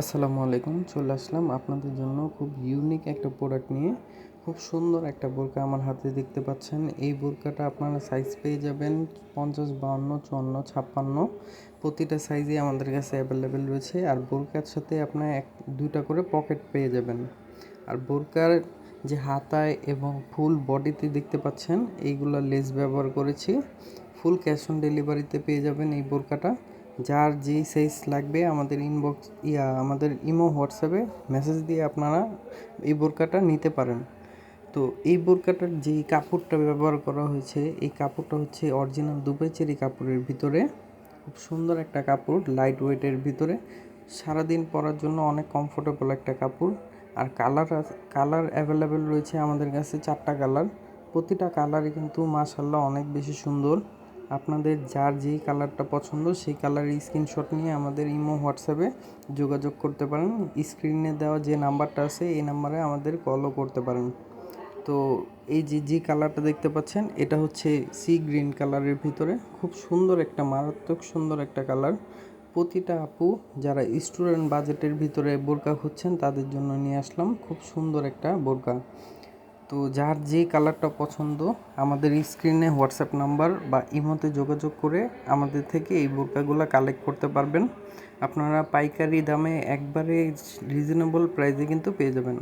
আসসালামু আলাইকুম, চলে আসলাম আপনাদের জন্য খুব ইউনিক একটা প্রোডাক্ট নিয়ে। খুব সুন্দর একটা বোরকা আমার হাতে দেখতে পাচ্ছেন। এই বোরকাটা আপনারা সাইজ পেয়ে যাবেন পঞ্চাশ, বাহান্ন, চুয়ান্ন, ছাপ্পান্ন। প্রতিটা সাইজে আমাদের কাছে অ্যাভেলেবেল রয়েছে। আর বোরকার সাথে আপনার এক, দুইটা করে পকেট পেয়ে যাবেন। আর বোরকার যে হাতায় এবং ফুল বডিতে দেখতে পাচ্ছেন, এইগুলো লেস ব্যবহার করেছি। ফুল ক্যাশ অন ডেলিভারিতে পেয়ে যাবেন এই বোরকাটা। যার যেই সাইজ লাগবে আমাদের ইনবক্স ইয়া, আমাদের ইমো হোয়াটসঅ্যাপে মেসেজ দিয়ে আপনারা এই বোরকাটা নিতে পারেন। তো এই বোরকাটার যেই কাপড়টা ব্যবহার করা হয়েছে, এই কাপড়টা হচ্ছে অরিজিনাল দুবাই চেরি কাপড়ের ভিতরে। খুব সুন্দর একটা কাপড় লাইট ওয়েটের ভিতরে। সারাদিন পরার জন্য অনেক কমফোর্টেবল একটা কাপড়। আর কালার কালার অ্যাভেলেবেল রয়েছে আমাদের কাছে চারটা কালার প্রতিটা কালারই কিন্তু মাশাল্লাহ অনেক বেশি সুন্দর। আপনাদের যার যেই কালারটা পছন্দ, সেই কালারের স্ক্রিনশট নিয়ে আমাদের ইমো, হোয়াটসঅ্যাপে যোগাযোগ করতে পারেন। স্ক্রিনে দেওয়া যে নাম্বারটা আছে, এই নাম্বারে আমাদের কলও করতে পারেন। তো এই যে যে কালারটা দেখতে পাচ্ছেন, এটা হচ্ছে সি গ্রিন কালারের ভিতরে। খুব সুন্দর একটা, মারাত্মক সুন্দর একটা কালার। প্রতিটা আপু যারা স্টুডেন্ট বাজেটের ভিতরে বোরকা খুঁজছেন, তাদের জন্য নিয়ে আসলাম। খুব সুন্দর একটা বোরকা। তো যার যে কালারটা পছন্দ, আমাদের স্ক্রিনে হোয়াটসঅ্যাপ নাম্বার বা ইমোতে যোগাযোগ করে আমাদের থেকে এই বোরকাগুলো কালেক্ট করতে পারবেন। আপনারা পাইকারি দামে একবারে রিজনেবল প্রাইসে কিন্তু পেয়ে যাবেন।